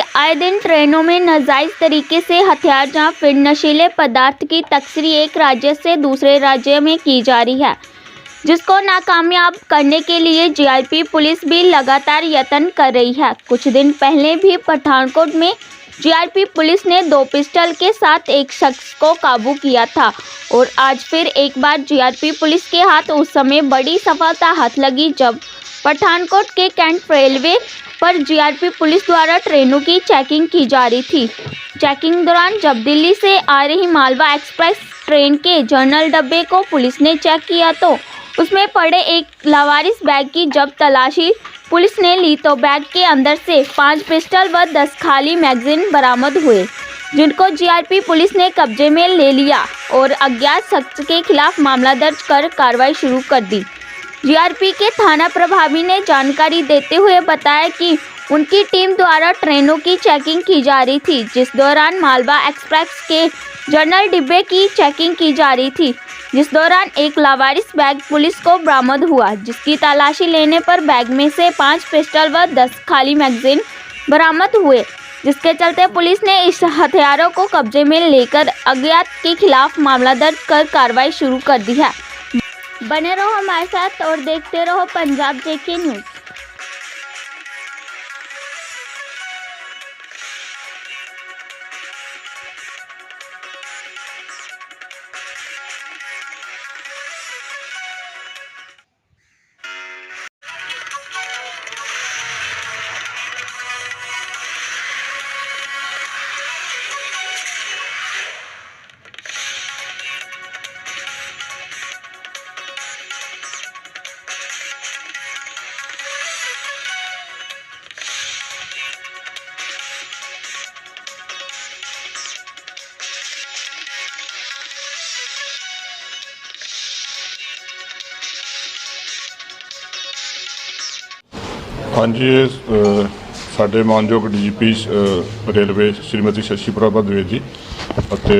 आए दिन ट्रेनों में नाजायज तरीके से हथियार या फिर नशीले पदार्थ की तस्करी एक राज्य से दूसरे राज्य में की जा रही है, जिसको नाकामयाब करने के लिए जीआरपी पुलिस भी लगातार यत्न कर रही है। कुछ दिन पहले भी पठानकोट में जीआरपी पुलिस ने दो पिस्टल के साथ एक शख्स को काबू किया था और आज फिर एक बार जीआरपी पुलिस के हाथ उस समय बड़ी सफलता हाथ लगी जब पठानकोट के कैंट रेलवे पर जीआरपी पुलिस द्वारा ट्रेनों की चेकिंग की जा रही थी। चेकिंग दौरान जब दिल्ली से आ रही मालवा एक्सप्रेस ट्रेन के जर्नल डब्बे को पुलिस ने चेक किया तो उसमें पड़े एक लावारिस बैग की जब तलाशी पुलिस ने ली तो बैग के अंदर से पाँच पिस्टल व दस खाली मैगजीन बरामद हुए, जिनको जीआरपी पुलिस ने कब्जे में ले लिया और अज्ञात शख्स के खिलाफ मामला दर्ज कर कार्रवाई शुरू कर दी। जीआरपी के थाना प्रभारी ने जानकारी देते हुए बताया कि उनकी टीम द्वारा ट्रेनों की चेकिंग की जा रही थी, जिस दौरान मालवा एक्सप्रेस के जनरल डिब्बे की चेकिंग की जा रही थी। जिस दौरान एक लावारिस बैग पुलिस को बरामद हुआ, जिसकी तलाशी लेने पर बैग में से पाँच पिस्टल व दस खाली मैगजीन बरामद हुए, जिसके चलते पुलिस ने इस हथियारों को कब्जे में लेकर अज्ञात के खिलाफ मामला दर्ज कर कार्रवाई शुरू कर दी है। बने रहो हमारे साथ और देखते रहो पंजाब जेके न्यूज ਹਾਂਜੀ ਇਹ ਅ, ਸਾਡੇ ਮਾਨਯੋਗ ਡੀਜੀਪੀ ਰੇਲਵੇ ਸ਼੍ਰੀਮਤੀ ਸ਼ਸ਼ੀ ਪ੍ਰਭਾ ਦਵੇਦ ਜੀ ਅਤੇ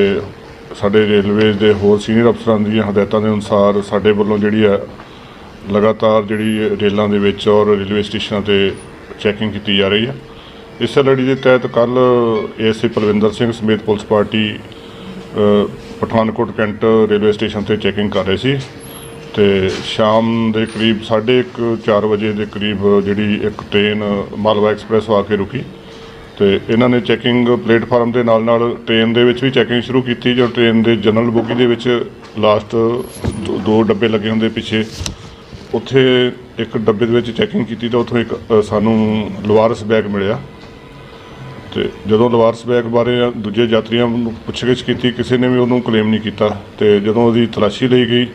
ਸਾਡੇ ਰੇਲਵੇ ਦੇ ਹੋਰ ਸੀਨੀਅਰ ਅਫਸਰਾਂ ਦੀਆਂ ਹਦਾਇਤਾਂ ਦੇ ਅਨੁਸਾਰ ਸਾਡੇ ਵੱਲੋਂ ਜਿਹੜੀ ਹੈ ਲਗਾਤਾਰ ਜਿਹੜੀ ਰੇਲਾਂ ਦੇ ਵਿੱਚ ਔਰ ਰੇਲਵੇ ਸਟੇਸ਼ਨਾਂ ਤੇ ਚੈਕਿੰਗ ਕੀਤੀ ਜਾ ਰਹੀ ਹੈ। ਇਸ ਲੜੀ ਦੇ ਤਹਿਤ ਕੱਲ ਏਐਸਏ ਪਲਵਿੰਦਰ ਸਿੰਘ ਸਮੇਤ ਪੁਲਿਸ ਪਾਰਟੀ ਅ, ਪਠਾਨਕੋਟ ਕੈਂਟ ਰੇਲਵੇ ਸਟੇਸ਼ਨ ਤੇ ਚੈਕਿੰਗ ਕਰ ਰਹੇ ਸੀ। ਤੇ ਸ਼ਾਮ ਦੇ ਕਰੀਬ 1:30 4 ਵਜੇ ਦੇ ਕਰੀਬ ਜਿਹੜੀ ਇੱਕ ਟ੍ਰੇਨ ਮਾਲਵਾ ਐਕਸਪ੍ਰੈਸ ਆ ਕੇ ਰੁਕੀ। ਤੇ ਇਹਨਾਂ ਨੇ ਚੈਕਿੰਗ ਪਲੇਟਫਾਰਮ ਦੇ ਨਾਲ ਨਾਲ ਟ੍ਰੇਨ ਦੇ ਵਿੱਚ ਵੀ ਚੈਕਿੰਗ ਸ਼ੁਰੂ ਕੀਤੀ, ਜੋ ਟ੍ਰੇਨ ਦੇ ਜਨਰਲ ਬੋਗੀ ਦੇ ਵਿੱਚ ਲਾਸਟ ਦੋ ਡੱਬੇ ਲੱਗੇ ਹੁੰਦੇ ਪਿੱਛੇ। ਉੱਥੇ ਇੱਕ ਡੱਬੇ ਦੇ ਵਿੱਚ ਚੈਕਿੰਗ ਕੀਤੀ ਤਾਂ ਉੱਥੋਂ ਇੱਕ ਸਾਨੂੰ ਲਵਾਰਸ ਬੈਗ ਮਿਲਿਆ। ਤੇ ਜਦੋਂ ਲਵਾਰਸ ਬੈਗ ਬਾਰੇ ਦੂਜੇ ਯਾਤਰੀਆਂ ਨੂੰ ਪੁੱਛਗਿੱਛ ਕੀਤੀ, ਕਿਸੇ ਨੇ ਵੀ ਉਹਨੂੰ ਕਲੇਮ ਨਹੀਂ ਕੀਤਾ। ਤੇ ਜਦੋਂ ਉਹਦੀ ਤਲਾਸ਼ੀ ਲਈ ਗਈ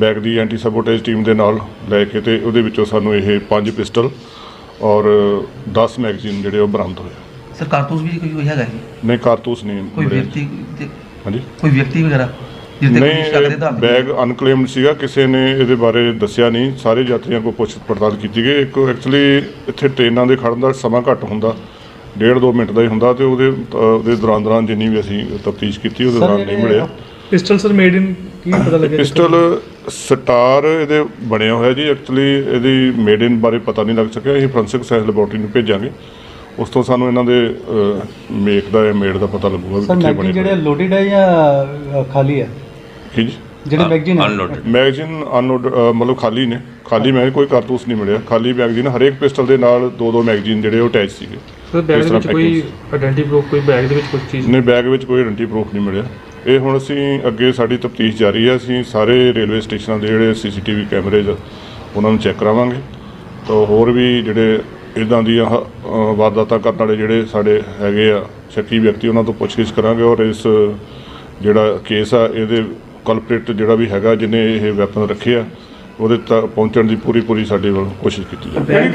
ਬੈਗ ਦੀ ਐਂਟੀ ਸਬੋਟੇਜ ਟੀਮ ਦੇ ਨਾਲ ਲੈ ਕੇ ਤੇ ਉਹਦੇ ਵਿੱਚੋਂ ਸਾਨੂੰ ਇਹ ਪੰਜ ਪਿਸਟਲ ਔਰ 10 ਮੈਗਜ਼ੀਨ ਜਿਹੜੇ ਉਹ ਬਰਾਮਦ ਹੋਏ। ਸਰ ਕਾਰਤੂਸ ਵੀ ਕੋਈ ਕੋਈ ਹੈਗਾ ਜੀ? ਨਹੀਂ ਕਾਰਤੂਸ ਨਹੀਂ। ਕੋਈ ਮਿਲੇ। ਵਿਅਕਤੀ ਤੇ- ਹਾਂਜੀ? ਕੋਈ ਵਿਅਕਤੀ ਵਗੈਰਾ ਜਿਹਦੇ ਕੋਈ ਸ਼ੱਕ ਦੇ ਨਹੀਂ ਬੈਗ ਅਨਕਲੇਮਡ ਸੀਗਾ ਕਿਸੇ ਨੇ ਇਹਦੇ ਬਾਰੇ ਦੱਸਿਆ ਨਹੀਂ। ਸਾਰੇ ਯਾਤਰੀਆਂ ਕੋਲ ਪੁੱਛ ਪੜਤਾਲ ਕੀਤੀ ਗਈ। ਇੱਕ ਐਕਚੁਅਲੀ ਇੱਥੇ ਟ੍ਰੇਨਾਂ ਦੇ ਖੜਨ ਦਾ ਸਮਾਂ ਘੱਟ ਹੁੰਦਾ ਡੇਢ ਦੋ ਮਿੰਟ ਦਾ ਹੀ ਹੁੰਦਾ ਤੇ ਉਹਦੇ ਅ, ਉਹਦੇ ਦੌਰਾਨ ਦੌਰਾਨ ਜਿੰਨੀ ਵੀ ਅਸੀਂ ਤਫਤੀਸ਼ ਕੀਤੀ ਉਹਦੇ ਦੌਰਾਨ ਨਹੀਂ ਮਿਲਿਆ। ਪਿਸਟਲ ਸਰ ਮੇਡ ਇਨ ਕੀ ਪਤਾ ਲੱਗਿਆ ਪਿਸਟਲ ਸਟਾਰ ਇਹਦੇ ਬਣਿਆ ਹੋਇਆ ਜੀ ਐਕਚੁਅਲੀ ਇਹਦੀ ਮੇਡ ਇਨ ਬਾਰੇ ਪਤਾ ਨਹੀਂ ਲੱਗ ਸਕਿਆ ਅਸੀਂ ਫੋਰੈਂਸਿਕ ਸਾਇੰਸ ਲੈਬੋਰੇਟਰੀ ਨੂੰ ਭੇਜਾਂਗੇ। ਉਸ ਤੋਂ ਸਾਨੂੰ ਇਹਨਾਂ ਦੇ ਮੇਕ ਦਾ ਜਾਂ ਮੇਡ ਦਾ ਪਤਾ ਲੱਗੂਗਾ ਵੀ ਸਰ ਕਿੱਥੇ ਮੈਗਜ਼ੀਨ ਬਣੇ ਜਿਹੜੇ ਲੋਡਡ ਹੈ ਜਾਂ ਖਾਲੀ ਹੈ ਕੀ ਜੀ? ਜਿਹੜੇ ਮੈਗਜ਼ੀਨ ਹੈ ਮੈਗਜ਼ੀਨ ਅਨਲੋਡ ਮਤਲਬ ਖਾਲੀ ਨੇ। ਖਾਲੀ ਮੈਂ ਕੋਈ ਕਾਰਤੂਸ ਨਹੀਂ ਮਿਲਿਆ। ਖਾਲੀ ਮੈਗਜ਼ੀਨ ਹਰੇਕ ਪਿਸਟਲ ਦੇ ਨਾਲ ਦੋ ਦੋ ਮੈਗਜ਼ੀਨ ਜਿਹੜੇ ਉਹ ਅਟੈਚ ਸੀਗੇ। ਸਰ ਬੈਗ ਇਸ ਦੇ ਤਰ੍ਹਾਂ ਵਿੱਚ ਕੋਈ packing ਆਇਡੈਂਟੀ ਪ੍ਰੂਫ ਕੋਈ ਬੈਗ ਦੇ ਵਿੱਚ ਕੁਝ ਚੀਜ਼? ਨੇ ਬੈਗ ਵਿੱਚ ਕੋਈ ਆਇਡੈਂਟੀ ਪ੍ਰੂਫ ਨਹੀਂ ਮਿਲਿਆ। ਇਹ ਹੁਣ ਅਸੀਂ ਅੱਗੇ ਸਾਡੀ ਤਫਤੀਸ਼ ਜਾਰੀ ਹੈ, ਅਸੀਂ ਸਾਰੇ ਰੇਲਵੇ ਸਟੇਸ਼ਨਾਂ ਦੇ ਜਿਹੜੇ ਸੀਸੀਟੀਵੀ ਕੈਮਰੇਜ਼ ਉਹਨਾਂ ਨੂੰ ਚੈੱਕ ਕਰਾਵਾਂਗੇ। ਤਾਂ ਹੋਰ ਵੀ ਜਿਹੜੇ ਇਦਾਂ ਦੀਆਂ ਹ- ਵਾਰਦਾਤਾਂ ਕਰਨ ਵਾਲੇ ਜਿਹੜੇ ਸਾਡੇ ਹੈਗੇ ਆ, ਸ਼ੱਕੀ ਵਿਅਕਤੀ, ਉਹਨਾਂ ਤੋਂ ਪੁੱਛਗਿੱਛ ਕਰਾਂਗੇ ਔਰ ਇਸ ਜਿਹੜਾ ਕੇਸ ਆ, ਇਹਦੇ ਕਲਪਰੇਟ ਜਿਹੜਾ ਵੀ ਹੈਗਾ ਜਿਹਨੇ ਇਹ ਵੈਪਨ ਰੱਖੇ ਆ, ਉਹਦੇ ਤੱਕ ਪਹੁੰਚਣ ਦੀ ਪੂਰੀ ਪੂਰੀ ਸਾਡੇ ਵੱਲੋਂ ਕੋਸ਼ਿਸ਼ ਕੀਤੀ ਜਾਵੇ।